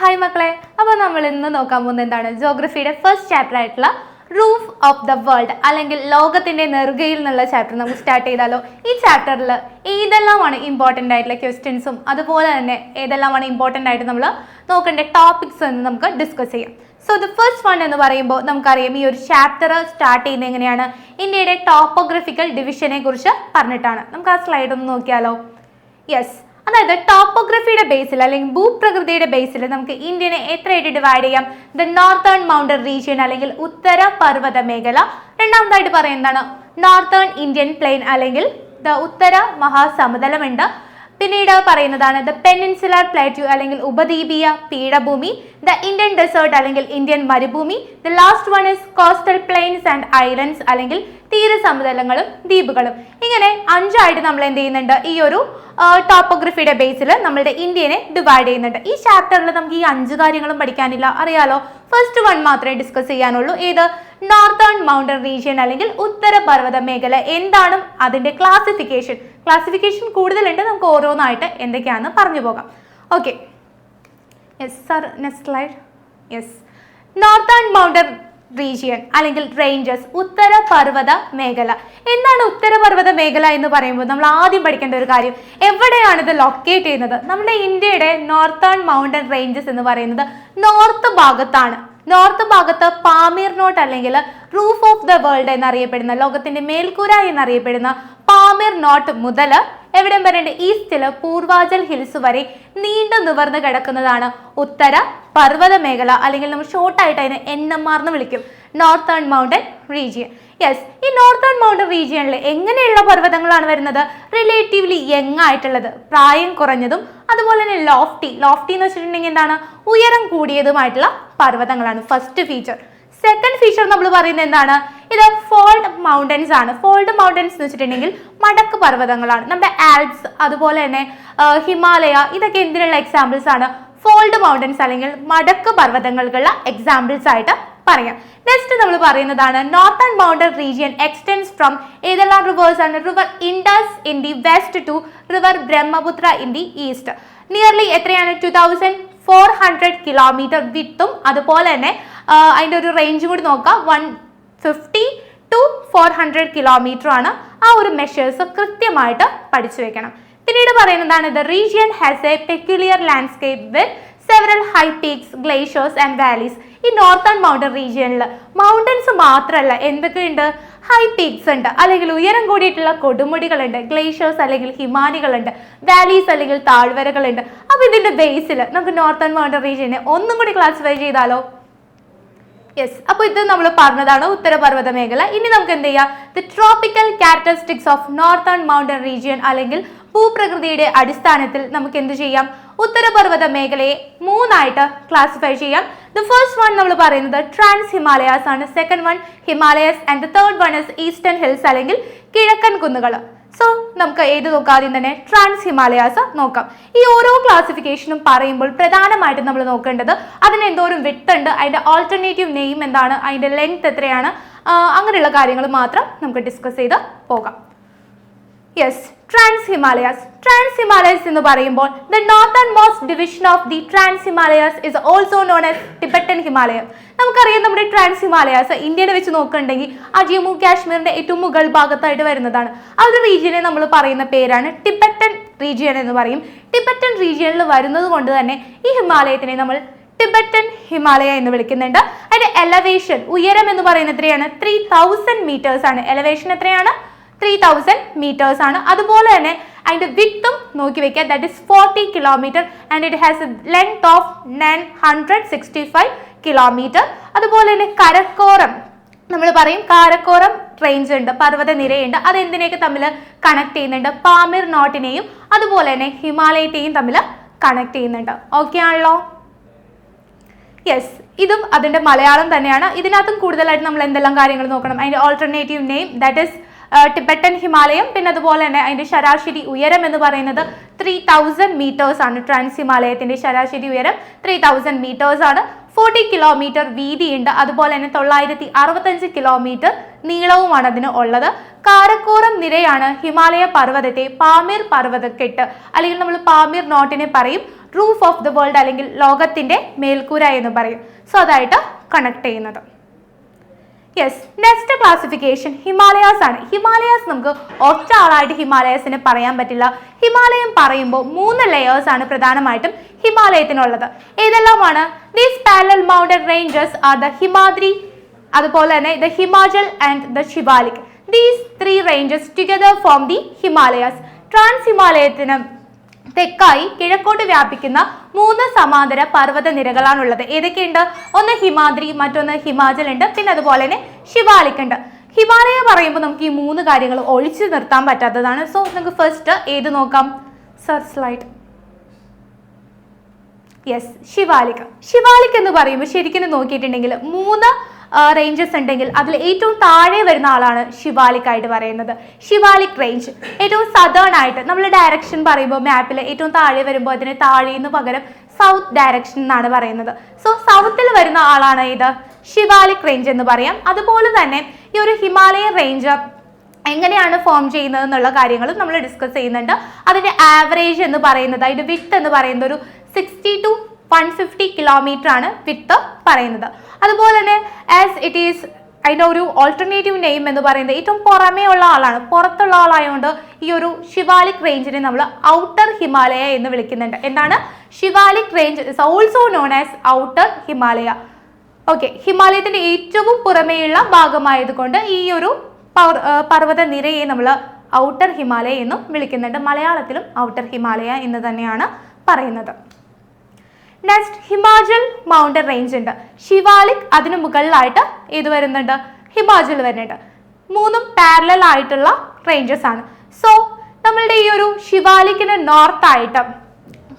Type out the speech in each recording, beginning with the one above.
Hi മക്കളെ. അപ്പോൾ നമ്മൾ ഇന്ന് നോക്കാൻ പോകുന്നത് എന്താണ്? ജോഗ്രഫിയുടെ ഫസ്റ്റ് ചാപ്റ്റർ ആയിട്ടുള്ള റൂഫ് ഓഫ് ദ വേൾഡ് അല്ലെങ്കിൽ ലോകത്തിന്റെ നെറുകയിൽ നിന്നുള്ള ചാപ്റ്റർ നമുക്ക് സ്റ്റാർട്ട് ചെയ്താലോ? ഈ ചാപ്റ്ററിൽ ഏതെല്ലാമാണ് ഇമ്പോർട്ടന്റ് ആയിട്ടുള്ള ക്വസ്റ്റ്യൻസും അതുപോലെ തന്നെ ഏതെല്ലാമാണ് ഇമ്പോർട്ടന്റ് ആയിട്ട് നമ്മൾ നോക്കേണ്ട ടോപ്പിക്സ് എന്ന് നമുക്ക് ഡിസ്കസ് ചെയ്യാം. സോ ദ ഫസ്റ്റ് വൺ എന്ന് പറയുമ്പോൾ നമുക്കറിയാം ഈ ഒരു ചാപ്റ്റർ സ്റ്റാർട്ട് ചെയ്യുന്നത് എങ്ങനെയാണ്? ഇന്ത്യയുടെ ടോപ്പോഗ്രഫിക്കൽ ഡിവിഷനെ കുറിച്ച് പറഞ്ഞിട്ടാണ്. നമുക്ക് ആ സ്ലൈഡ് ഒന്ന് നോക്കിയാലോ? യെസ് അതായത് ടോപ്പോഗ്രഫിയുടെ ബേസിൽ അല്ലെങ്കിൽ ഭൂപ്രകൃതിയുടെ ബേസിൽ നമുക്ക് ഇന്ത്യനെ എത്രയായിട്ട് ഡിവൈഡ് ചെയ്യാം? ദ നോർത്തേൺ മൗണ്ടൻ റീജിയൻ അല്ലെങ്കിൽ ഉത്തര പർവത മേഖല. രണ്ടാമതായിട്ട് പറയുന്നതാണ് നോർത്തേൺ ഇന്ത്യൻ പ്ലെയിൻ അല്ലെങ്കിൽ ദ ഉത്തര മഹാസമതലമുണ്ട്. പിന്നീട് പറയുന്നതാണ് ദ പെനിൻസുലർ പ്ലേറ്റ്യൂ അല്ലെങ്കിൽ ഉപദ്വീപീയ പീഠഭൂമി ദ ഇന്ത്യൻ ഡെസേർട്ട് അല്ലെങ്കിൽ ഇന്ത്യൻ മരുഭൂമി. The last one is coastal plains and islands അല്ലെങ്കിൽ തീരസമതലങ്ങളും ദ്വീപുകളും. ഇങ്ങനെ അഞ്ചായിട്ട് നമ്മൾ എന്ത് ചെയ്യുന്നുണ്ട് ഈ ഒരു ടോപ്പോഗ്രഫിയുടെ ബേസിൽ നമ്മളുടെ ഇന്ത്യനെ ഡിവൈഡ് ചെയ്യുന്നുണ്ട്. ഈ ചാപ്റ്ററിൽ നമുക്ക് ഈ അഞ്ച് കാര്യങ്ങളും പഠിക്കാനില്ല. അറിയാലോ? ഫസ്റ്റ് വൺ മാത്രമേ ഡിസ്കസ് ചെയ്യാനുള്ളൂ. ഏത്? നോർത്തേൺ മൗണ്ടൻ റീജിയൻ അല്ലെങ്കിൽ ഉത്തര പർവത മേഖല. എന്താണ് അതിന്റെ ക്ലാസിഫിക്കേഷൻ ക്ലാസിഫിക്കേഷൻ കൂടുതലുണ്ട്. നമുക്ക് ഓരോന്നായിട്ട് എന്തൊക്കെയാണെന്ന് പറഞ്ഞു പോകാം. Okay yes sir next slide yes northern mountain region അല്ലെങ്കിൽ റേഞ്ചസ് ഉത്തര പർവത മേഖല. എന്താണ് ഉത്തര പർവത മേഖല എന്ന് പറയുമ്പോൾ നമ്മൾ ആദ്യം പഠിക്കേണ്ട ഒരു കാര്യം എവിടെയാണ് ഇത് ലൊക്കേറ്റ് ചെയ്യുന്നത്? നമ്മുടെ ഇന്ത്യയുടെ നോർത്തേൺ മൗണ്ടൻ റേഞ്ചസ് എന്ന് പറയുന്നത് നോർത്ത് ഭാഗത്താണ്. നോർത്ത് ഭാഗത്ത് പാമീർ നോട്ട് അല്ലെങ്കിൽ റൂഫ് ഓഫ് ദ വേൾഡ് എന്നറിയപ്പെടുന്ന ലോകത്തിന്റെ മേൽക്കൂര എന്നറിയപ്പെടുന്ന പാമീർ നോട്ട് മുതൽ എവിടം വരേണ്ട ഈസ്റ്റിൽ പൂർവാചൽ ഹിൽസ് വരെ നീണ്ടു നിവർന്ന് കിടക്കുന്നതാണ്. ഉത്തര പർവത മേഖല അല്ലെങ്കിൽ നമ്മൾ ഷോർട്ടായിട്ട് അതിനെ എൻ എം ആർ എന്ന് വിളിക്കും. നോർത്തേൺ മൗണ്ടൻ റീജിയൻ യെസ് ഈ നോർത്തേൺ മൗണ്ടൻ റീജിയനിൽ എങ്ങനെയുള്ള പർവതങ്ങളാണ് വരുന്നത്? റിലേറ്റീവ്ലി യങ് ആയിട്ടുള്ളത്. പ്രായം കുറഞ്ഞതും അതുപോലെ തന്നെ ലോഫ്റ്റി ലോഫ്റ്റി എന്ന് വെച്ചിട്ടുണ്ടെങ്കിൽ എന്താണ്? ഉയരം കൂടിയതുമായിട്ടുള്ള പർവതങ്ങളാണ്. ഫസ്റ്റ് ഫീച്ചർ സെക്കൻഡ് ഫീച്ചർ നമ്മൾ പറയുന്നത് എന്താണ്? ഇത് ഫോൾഡ് മൗണ്ടൻസ് ആണ്. ഫോൾഡ് മൗണ്ടൻസ് എന്ന് വെച്ചിട്ടുണ്ടെങ്കിൽ മടക്ക് പർവതങ്ങളാണ്. നമ്മുടെ ആൽപ്സ് അതുപോലെ തന്നെ ഹിമാലയ ഇതൊക്കെ എന്തിനുള്ള എക്സാമ്പിൾസ് ആണ്? ഫോൾഡ് മൗണ്ടൻസ് അല്ലെങ്കിൽ മടക്ക് പർവതങ്ങൾക്കുള്ള എക്സാമ്പിൾസ് ആയിട്ട് പറയാം. നെക്സ്റ്റ് നമ്മൾ പറയുന്നതാണ് northern mountain region extends from ഏതെല്ലാം റിവേഴ്സ് ആണ് river Indus in the west to river Brahmaputra in the east nearly എത്രയാണ്? Two thousand four hundred kilometre വിത്തും അതുപോലെ തന്നെ അതിന്റെ ഒരു റേഞ്ച് കൂടി നോക്കാം. One fifty to four hundred kilometre ആണ് ആ ഒരു മെഷേഴ്സ് കൃത്യമായിട്ട് പഠിച്ചു വെക്കണം. പിന്നീട് പറയുന്നതാണ് the region has a peculiar landscape with several high peaks glaciers and valleys ഈ നോർത്തേൺ മൗണ്ടൻ റീജിയനിൽ മൗണ്ടൻസ് മാത്രമല്ല എന്തൊക്കെയുണ്ട് ഹൈ പീക്സ് ഉണ്ട്. അല്ലെങ്കിൽ ഉയരം കൂടിയിട്ടുള്ള കൊടുമുടികളുണ്ട് ഗ്ലേഷ്യേഴ്സ് അല്ലെങ്കിൽ ഹിമാനികളുണ്ട് വാലീസ് അല്ലെങ്കിൽ താഴ്വരകളുണ്ട് അപ്പോൾ ഇതിന്റെ ബേസിൽ നമുക്ക് നോർത്തേൺ മൗണ്ടൻ റീജിയനെ ഒന്നും കൂടി ക്ലാസിഫൈ ചെയ്താലോ? യെസ് അപ്പോൾ ഇത് നമ്മൾ പറഞ്ഞതാണ് ഉത്തരപർവത മേഖല ഇനി നമുക്ക് എന്ത് ചെയ്യാം? The tropical characteristics of northern mountain region അല്ലെങ്കിൽ ഭൂപ്രകൃതിയുടെ അടിസ്ഥാനത്തിൽ നമുക്ക് എന്ത് ചെയ്യാം? ഉത്തരപർവത മേഖലയെ മൂന്നായിട്ട് ക്ലാസിഫൈ ചെയ്യാം. ദ ഫസ്റ്റ് വൺ നമ്മൾ പറയുന്നത് ട്രാൻസ് ഹിമാലയാസ് ആണ്. Second one Himalayas and the third one is eastern hills അല്ലെങ്കിൽ കിഴക്കൻ കുന്നുകൾ സോ നമുക്ക് ഏത് നോക്കാം ആദ്യം തന്നെ ട്രാൻസ് ഹിമാലയാസ് നോക്കാം. ഈ ഓരോ ക്ലാസിഫിക്കേഷനും പറയുമ്പോൾ പ്രധാനമായിട്ടും നമ്മൾ നോക്കേണ്ടത് അതിന് എന്തോരം വിട്ടുണ്ട് അതിന്റെ അതിന്റെ ഓൾട്ടർനേറ്റീവ് നെയിം എന്താണ് അതിന്റെ ലെങ്ത് എത്രയാണ് അങ്ങനെയുള്ള കാര്യങ്ങൾ മാത്രം നമുക്ക് ഡിസ്കസ് ചെയ്ത് പോകാം. Yes trans Himalayas trans Himalayas എന്ന് പറയുമ്പോൾ the northernmost division of the trans Himalayas is also known as Tibetan ഹിമാലയം നമുക്കറിയാം നമ്മുടെ ട്രാൻസ് ഹിമാലയാസ് ഇന്ത്യയിൽ വെച്ച് നോക്കുകയുണ്ടെങ്കിൽ ആ ജമ്മു കാശ്മീരിന്റെ ഏറ്റവും മുകൾ ഭാഗത്തായിട്ട് വരുന്നതാണ്. ആ ഒരു റീജിയനെ നമ്മൾ പറയുന്ന പേരാണ് ടിബറ്റൻ റീജിയൻ എന്ന് പറയും. ടിബറ്റൻ റീജിയനിൽ വരുന്നത് കൊണ്ട് തന്നെ ഈ ഹിമാലയത്തിനെ നമ്മൾ ടിബറ്റൻ ഹിമാലയ എന്ന് വിളിക്കുന്നുണ്ട്. അതിന്റെ എലവേഷൻ ഉയരം എന്ന് പറയുന്നത് എത്രയാണ്? ത്രീ തൗസൻഡ് മീറ്റേഴ്സ് ആണ്. എലവേഷൻ എത്രയാണ്? ത്രീ തൗസൻഡ് മീറ്റേഴ്സ് ആണ്. അതുപോലെ തന്നെ അതിന്റെ വിത്തും നോക്കി വെക്കുക. That is forty kilometre and it has a length of nine hundred sixty five kilometre അതുപോലെ തന്നെ കരക്കോറം. നമ്മൾ പറയും കാരക്കോറം റേഞ്ച് ഉണ്ട് പർവത നിരയുണ്ട്. അത് എന്തിനെയൊക്കെ തമ്മിൽ കണക്ട് ചെയ്യുന്നുണ്ട്? പാമിർ നോട്ടിനെയും അതുപോലെ തന്നെ ഹിമാലയത്തെയും തമ്മിൽ കണക്ട് ചെയ്യുന്നുണ്ട്. ഓക്കെ ആണല്ലോ? യെസ് ഇതും അതിന്റെ മലയാളം തന്നെയാണ്. ഇതിനകത്തും കൂടുതലായിട്ട് നമ്മൾ എന്തെല്ലാം കാര്യങ്ങൾ നോക്കണം? അതിന്റെ alternative name that is Tibetan Himalaya പിന്നെ അതുപോലെ തന്നെ അതിന്റെ ശരാശരി ഉയരം എന്ന് പറയുന്നത് ത്രീ തൗസൻഡ് മീറ്റേഴ്സ് ആണ്. ട്രാൻസ് ഹിമാലയത്തിന്റെ ശരാശരി ഉയരം ത്രീ തൗസൻഡ് മീറ്റേഴ്സ് ആണ്. ഫോർട്ടി കിലോമീറ്റർ വീതിയുണ്ട്. അതുപോലെ തന്നെ തൊള്ളായിരത്തി അറുപത്തഞ്ച് കിലോമീറ്റർ നീളവുമാണ് അതിന് ഉള്ളത്. കാരക്കോറം നിരയാണ് ഹിമാലയ പർവതത്തെ പാമീർ പർവതക്കെട്ട് അല്ലെങ്കിൽ നമ്മൾ പാമീർ നോട്ടിനെ പറയും. റൂഫ് ഓഫ് ദ വേൾഡ് അല്ലെങ്കിൽ ലോകത്തിന്റെ മേൽക്കൂര എന്ന് പറയും. സോ അതായിട്ട് കണക്ട് ചെയ്യുന്നത്. യെസ് നെക്സ്റ്റ് ക്ലാസിഫിക്കേഷൻ ഹിമാലയാസ് ആണ്. ഹിമാലയാസ് നമുക്ക് ഒറ്റ ആളായിട്ട് ഹിമാലയസിനെ പറയാൻ പറ്റില്ല. ഹിമാലയം പറയുമ്പോൾ മൂന്ന് ലെയേഴ്സ് ആണ് പ്രധാനമായിട്ടും ഹിമാലയത്തിനുള്ളത്. ഏതെല്ലാമാണ്? These parallel mountain ranges are the Himadri അതുപോലെ തന്നെ the Himachal and the Shivalik these three ranges together form the Himalayas trans ഹിമാലയത്തിന് തെക്കായി കിഴക്കോട്ട് വ്യാപിക്കുന്ന മൂന്ന് സമാന്തര പർവത നിരകളാണുള്ളത്. ഏതൊക്കെയുണ്ട്? ഒന്ന് ഹിമാദ്രി മറ്റൊന്ന് ഹിമാചൽ ഉണ്ട് പിന്നെ അതുപോലെ തന്നെ ശിവാലിക് ഉണ്ട് ഹിമാലയ പറയുമ്പോൾ നമുക്ക് ഈ മൂന്ന് കാര്യങ്ങൾ ഒഴിച്ചു നിർത്താൻ പറ്റാത്തതാണ്. സോ നമുക്ക് ഫസ്റ്റ് ഏത് നോക്കാം? Sir slide yes Shivalik Shivalik എന്ന് പറയുമ്പോൾ ശരിക്കും നോക്കിയിട്ടുണ്ടെങ്കിൽ മൂന്ന് റേഞ്ചസ് ഉണ്ടെങ്കിൽ അതിൽ ഏറ്റവും താഴെ വരുന്ന ആളാണ് ശിവാലിക് ആയിട്ട് പറയുന്നത്. ശിവാലിക് റേഞ്ച് ഏറ്റവും സദേൺ ആയിട്ട് നമ്മൾ ഡയറക്ഷൻ പറയുമ്പോൾ മാപ്പിൽ ഏറ്റവും താഴെ വരുമ്പോൾ അതിന് താഴെന്ന് പകരം സൗത്ത് ഡയറക്ഷൻ എന്നാണ് പറയുന്നത്. സോ സൗത്തിൽ വരുന്ന ആളാണ് ഇത് ശിവാലിക് റേഞ്ച് എന്ന് പറയാം. അതുപോലെ തന്നെ ഈ ഒരു ഹിമാലയൻ റേഞ്ച് എങ്ങനെയാണ് ഫോം ചെയ്യുന്നത് എന്നുള്ള കാര്യങ്ങളും നമ്മൾ ഡിസ്കസ് ചെയ്യുന്നുണ്ട്. അതിന്റെ ആവറേജ് എന്ന് പറയുന്നത് അതിന്റെ വിത്ത് എന്ന് പറയുന്നത് ഒരു sixty to one fifty kilometre ആണ് വിത്ത് പറയുന്നത്. അതുപോലെ തന്നെ ആസ് ഇറ്റ് ഈസ് അതിന്റെ ഒരു ഓൾട്ടർനേറ്റീവ് നെയിം എന്ന് പറയുന്നത് ഏറ്റവും പുറമേ ഉള്ള ആളാണ്. പുറത്തുള്ള ആളായതുകൊണ്ട് ഈ ഒരു ശിവാലിക് റേഞ്ചിനെ നമ്മൾ ഔട്ടർ ഹിമാലയ എന്ന് വിളിക്കുന്നുണ്ട്. എന്താണ്? Shivalik range is also known as outer Himalaya. Okay ഹിമാലയത്തിന്റെ ഏറ്റവും പുറമേയുള്ള ഭാഗമായതുകൊണ്ട് ഈ ഒരു പർ- പർവത നിരയെ നമ്മൾ ഔട്ടർ ഹിമാലയ എന്നും വിളിക്കുന്നുണ്ട്. മലയാളത്തിലും ഔട്ടർ ഹിമാലയ എന്ന് തന്നെയാണ് പറയുന്നത്. നെക്സ്റ്റ് ഹിമാചൽ മൗണ്ടൻ റേഞ്ച് ഉണ്ട്. ശിവാലിക് അതിന് മുകളിലായിട്ട് ഇത് വരുന്നുണ്ട്. ഹിമാചൽ വരുന്നുണ്ട്. മൂന്നും പാരലൽ ആയിട്ടുള്ള റേഞ്ചസ് ആണ്. സോ നമ്മളുടെ ഈ ഒരു ശിവാലിക്കിന് നോർത്ത് ആയിട്ട്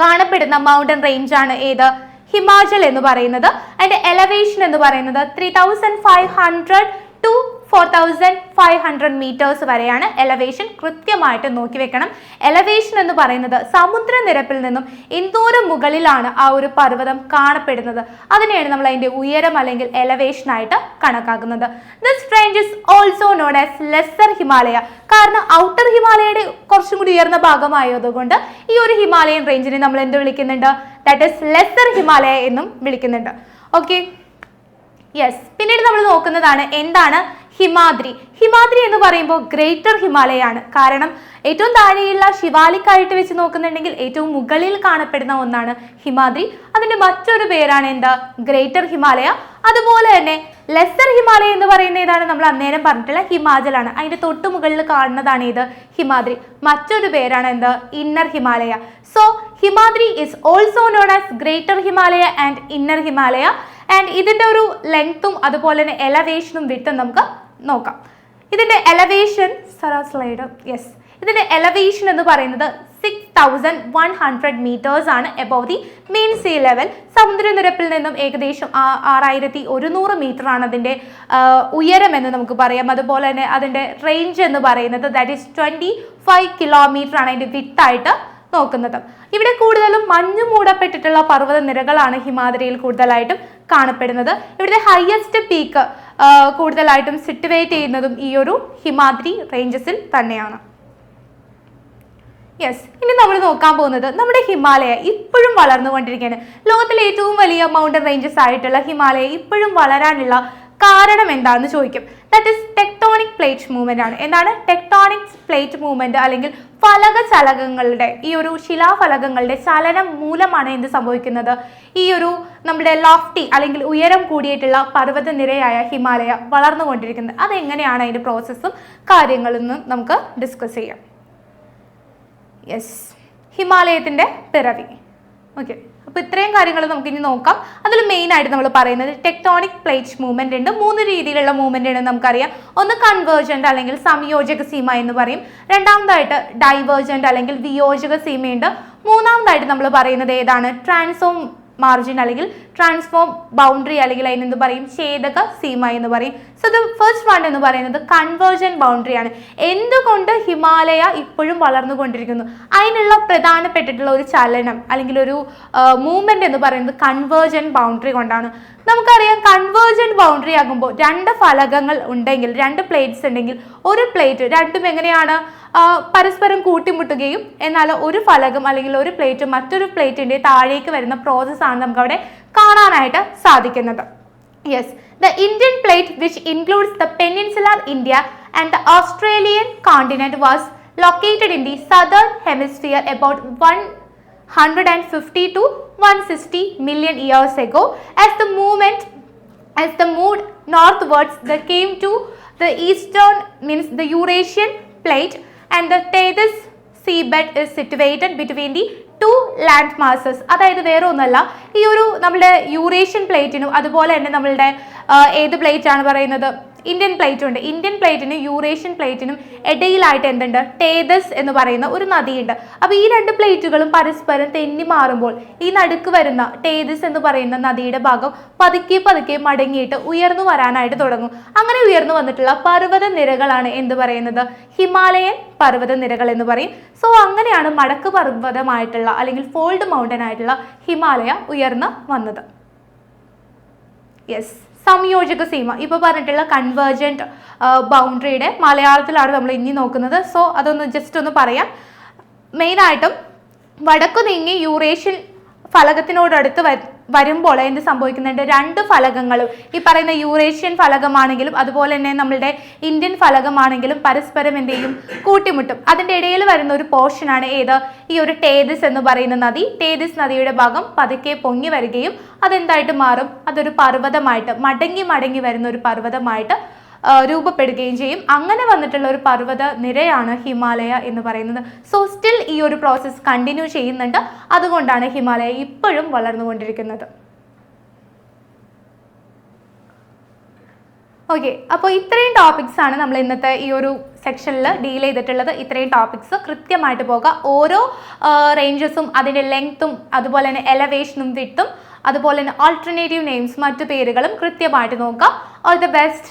കാണപ്പെടുന്ന മൗണ്ടൻ റേഞ്ച് ആണ് ഏത്? ഹിമാചൽ എന്ന് പറയുന്നത്. അതിന്റെ എലവേഷൻ എന്ന് പറയുന്നത് three thousand five hundred to four thousand five hundred metres വരെയാണ് എലവേഷൻ കൃത്യമായിട്ട് നോക്കി വെക്കണം. എലവേഷൻ എന്ന് പറയുന്നത് സമുദ്രനിരപ്പിൽ നിന്നും എന്തോരം മുകളിലാണ് ആ ഒരു പർവതം കാണപ്പെടുന്നത്. അതിനെയാണ് നമ്മൾ അതിന്റെ ഉയരം അല്ലെങ്കിൽ എലവേഷൻ ആയിട്ട് കണക്കാക്കുന്നത്. This range is also known as lesser Himalaya കാരണം ഔട്ടർ ഹിമാലയയുടെ കുറച്ചും കൂടി ഉയർന്ന ഭാഗമായതുകൊണ്ട് ഈ ഒരു ഹിമാലയൻ റേഞ്ചിനെ നമ്മൾ എന്ത് വിളിക്കുന്നുണ്ട്? ദാറ്റ് ഇസ് ലെസ്സർ ഹിമാലയ എന്നും വിളിക്കുന്നുണ്ട്. ഓക്കെ യെസ് പിന്നീട് നമ്മൾ നോക്കുന്നതാണ് എന്താണ് ഹിമാദ്രി. ഹിമാദ്രി എന്ന് പറയുമ്പോൾ ഗ്രേറ്റർ ഹിമാലയാണ്. കാരണം ഏറ്റവും താഴെയുള്ള ശിവാലിക്കായിട്ട് വെച്ച് നോക്കുന്നുണ്ടെങ്കിൽ ഏറ്റവും മുകളിൽ കാണപ്പെടുന്ന ഒന്നാണ് ഹിമാദ്രി. അതിന്റെ മറ്റൊരു പേരാണ് എന്താ? ഗ്രേറ്റർ ഹിമാലയ. അതുപോലെ തന്നെ ലെസർ ഹിമാലയ എന്ന് പറയുന്ന ഏതാണ്? നമ്മൾ അന്നേരം പറഞ്ഞിട്ടുള്ള ഹിമാചലാണ്. അതിന്റെ തൊട്ടു മുകളിൽ കാണുന്നതാണ് ഇത് ഹിമാദ്രി. മറ്റൊരു പേരാണ് എന്ത്? Inner Himalaya. So Himadri is also known as greater Himalaya and inner Himalaya. And ഇതിന്റെ ഒരു ലെങ്ത്തും അതുപോലെ തന്നെ എലവേഷനും വിട്ടും നമുക്ക് നോക്കാം. ഇതിന്റെ എലവേഷൻ സറാ സ്ലൈഡ് യെസ് ഇതിന്റെ എലവേഷൻ എന്ന് പറയുന്നത് six thousand one hundred metres ആണ് above the mean sea level സമുദ്രനിരപ്പിൽ നിന്നും ഏകദേശം ആറായിരത്തി ഒരുന്നൂറ് മീറ്റർ ആണ് അതിന്റെ ആ, ഉയരം എന്ന് നമുക്ക് പറയാം. അതുപോലെ തന്നെ അതിന്റെ റേഞ്ച് എന്ന് പറയുന്നത് that is twenty five kilometre ആണ് അതിന്റെ വിട്ടായിട്ട് നോക്കുന്നത്. ഇവിടെ കൂടുതലും മഞ്ഞു മൂടപ്പെട്ടിട്ടുള്ള പർവത നിരകളാണ് ഹിമാദ്രിയിൽ കൂടുതലായിട്ടും കാണപ്പെടുന്നത്. ഇവിടുത്തെ ഹയസ്റ്റ് പീക്ക് കൂടുതലായിട്ടും സിറ്റുവേറ്റ് ചെയ്യുന്നതും ഈ ഒരു ഹിമാദ്രി റേഞ്ചസിൽ തന്നെയാണ്. യെസ് ഇനി നമ്മൾ നോക്കാൻ പോകുന്നത് നമ്മുടെ ഹിമാലയ ഇപ്പോഴും വളർന്നുകൊണ്ടിരിക്കുകയാണ്. ലോകത്തിലെ ഏറ്റവും വലിയ മൗണ്ടൻ റേഞ്ചസ് ആയിട്ടുള്ള ഹിമാലയ ഇപ്പോഴും വളരാനുള്ള കാരണം എന്താണെന്ന് ചോദിക്കും. That is tectonic plate movement ആണ്. എന്താണ്? ടെക്ടോണിക് പ്ലേറ്റ് മൂവ്മെന്റ് അല്ലെങ്കിൽ ഫലക ചലകങ്ങളുടെ ഈ ഒരു ശിലാഫലകങ്ങളുടെ ചലനം മൂലമാണ് എന്ത് സംഭവിക്കുന്നത്? ഈ ഒരു നമ്മുടെ ലോഫ്റ്റി അല്ലെങ്കിൽ ഉയരം കൂടിയിട്ടുള്ള പർവത നിരയായ ഹിമാലയ വളർന്നുകൊണ്ടിരിക്കുന്നത് അതെങ്ങനെയാണ് അതിന്റെ പ്രോസസ്സും കാര്യങ്ങളും നമുക്ക് ഡിസ്കസ് ചെയ്യാം. യെസ് ഹിമാലയത്തിന്റെ പിറവി. ഓക്കെ അപ്പോൾ ഇത്രയും കാര്യങ്ങൾ നമുക്ക് ഇനി നോക്കാം. അതിൽ മെയിൻ ആയിട്ട് നമ്മൾ പറയുന്നത് ടെക്ടോണിക് പ്ലേറ്റ് മൂവ്മെന്റ് ഉണ്ട്. മൂന്ന് രീതിയിലുള്ള മൂവ്മെന്റ് ഉണ്ട് നമുക്കറിയാം. ഒന്ന് കൺവേർജന്റ് അല്ലെങ്കിൽ സംയോജക സീമ എന്ന് പറയും. രണ്ടാമതായിട്ട് ഡൈവേർജന്റ് അല്ലെങ്കിൽ വിയോജക സീമയുണ്ട്. മൂന്നാമതായിട്ട് നമ്മൾ പറയുന്നത് ഏതാണ്? ട്രാൻസോ മാർജിൻ അല്ലെങ്കിൽ ട്രാൻസ്ഫോം ബൗണ്ടറി അല്ലെങ്കിൽ അതിനെന്ത് പറയും? ഛേദക സീമ എന്ന് പറയും. സോ ദ ഫസ്റ്റ് വൺ എന്ന് പറയുന്നത് കൺവേർജൻ ബൗണ്ടറി ആണ്. എന്തുകൊണ്ട് ഹിമാലയ ഇപ്പോഴും വളർന്നുകൊണ്ടിരിക്കുന്നു അതിനുള്ള പ്രധാനപ്പെട്ടിട്ടുള്ള ഒരു ചലനം അല്ലെങ്കിൽ ഒരു മൂവ്മെന്റ് എന്ന് പറയുന്നത് കൺവേർജൻ ബൗണ്ടറി കൊണ്ടാണ്. നമുക്കറിയാം കൺവേർജൻ ബൗണ്ടറി ആകുമ്പോൾ രണ്ട് ഫലകങ്ങൾ ഉണ്ടെങ്കിൽ രണ്ട് പ്ലേറ്റ്സ് ഉണ്ടെങ്കിൽ ഒരു പ്ലേറ്റ് രണ്ടും എങ്ങനെയാണ്? പരസ്പരം കൂട്ടിമുട്ടുകയും എന്നാൽ ഒരു ഫലകം അല്ലെങ്കിൽ ഒരു പ്ലേറ്റ് മറ്റൊരു പ്ലേറ്റിന്റെ താഴേക്ക് വരുന്ന പ്രോസസ്സാണ് നമുക്ക് അവിടെ കാണാനായിട്ട് സാധിക്കുന്നത് yes the Indian plate which includes the peninsular India and the Australian continent was located in the southern hemisphere about 150 to 160 million years ago as the movement as the moved northwards they came to the eastern means the eurasian plate and the Tethys seabed is situated between the two land masses അതായത് വേറെ ഒന്നല്ല ഈ ഒരു നമ്മുടെ Eurasian പ്ലേറ്റിനും അതുപോലെ തന്നെ നമ്മളുടെ ഏത് പ്ലേറ്റ് ആണ് പറയുന്നത്? ഇന്ത്യൻ പ്ലേറ്റ് ഉണ്ട്. ഇന്ത്യൻ പ്ലേറ്റിനും യൂറേഷ്യൻ പ്ലേറ്റിനും ഇടയിലായിട്ട് എന്തുണ്ട്? ടേതസ് എന്ന് പറയുന്ന ഒരു നദിയുണ്ട്. അപ്പോൾ ഈ രണ്ട് പ്ലേറ്റുകളും പരസ്പരം തെന്നി മാറുമ്പോൾ ഈ നടുക്ക് വരുന്ന ടേതസ് എന്ന് പറയുന്ന നദിയുടെ ഭാഗം പതുക്കെ പതുക്കെ മടങ്ങിയിട്ട് ഉയർന്നു വരാനായിട്ട് തുടങ്ങും. അങ്ങനെ ഉയർന്നു വന്നിട്ടുള്ള പർവത നിരകളാണ് എന്ത് പറയുന്നത്? ഹിമാലയൻ പർവത നിരകൾ എന്ന് പറയും. സോ അങ്ങനെയാണ് മടക്ക് പർവതമായിട്ടുള്ള അല്ലെങ്കിൽ ഫോൾഡ് മൗണ്ടൻ ആയിട്ടുള്ള ഹിമാലയ ഉയർന്നു വന്നത്. യെസ് സംയോജക സീമ. ഇപ്പൊ പറഞ്ഞിട്ടുള്ള കൺവേർജന്റ് ബൗണ്ടറിയുടെ മലയാളത്തിലാണ് നമ്മൾ ഇനി നോക്കുന്നത്. സോ അതൊന്ന് ജസ്റ്റ് ഒന്ന് പറയാം. മെയിനായിട്ടും വടക്കു നീങ്ങി യൂറേഷ്യൻ ഫലകത്തിനോടടുത്ത് വരുമ്പോൾ എന്ത് സംഭവിക്കുന്നുണ്ട്? രണ്ട് ഫലകങ്ങളും. ഈ പറയുന്ന യൂറേഷ്യൻ ഫലകമാണെങ്കിലും അതുപോലെ തന്നെ നമ്മളുടെ ഇന്ത്യൻ ഫലകമാണെങ്കിലും പരസ്പരം എന്ത് ചെയ്യും? കൂട്ടിമുട്ടും. അതിന്റെ ഇടയിൽ വരുന്ന ഒരു പോർഷനാണ് ഏത്? ഈ ഒരു ടേദിസ് എന്ന് പറയുന്ന നദി. ടേദിസ് നദിയുടെ ഭാഗം പതുക്കെ പൊങ്ങി വരികയും അതെന്തായിട്ട് മാറും? അതൊരു പർവതമായിട്ട് മടങ്ങി മടങ്ങി വരുന്ന ഒരു പർവതമായിട്ട് രൂപപ്പെടുകയും ചെയ്യും. അങ്ങനെ വന്നിട്ടുള്ള ഒരു പർവത നിരയാണ് ഹിമാലയ എന്ന് പറയുന്നത്. സോ സ്റ്റിൽ ഈ ഒരു പ്രോസസ്സ് കണ്ടിന്യൂ ചെയ്യുന്നുണ്ട്. അതുകൊണ്ടാണ് ഹിമാലയ ഇപ്പോഴും വളർന്നുകൊണ്ടിരിക്കുന്നത്. ഓക്കെ അപ്പോൾ ഇത്രയും ടോപ്പിക്സ് ആണ് നമ്മൾ ഇന്നത്തെ ഈ ഒരു സെക്ഷനിൽ ഡീൽ ചെയ്തിട്ടുള്ളത്. ഇത്രയും ടോപ്പിക്സ് കൃത്യമായിട്ട് പോകുക ഓരോ റേഞ്ചസും അതിന്റെ ലെങ്ത്തും അതുപോലെ തന്നെ എലവേഷനും വിട്ടും അതുപോലെ തന്നെ ആൾട്ടർനേറ്റീവ് നെയിംസ് മറ്റു പേരുകളും കൃത്യമായിട്ട് നോക്കുക ഓൾ ദി ബെസ്റ്റ്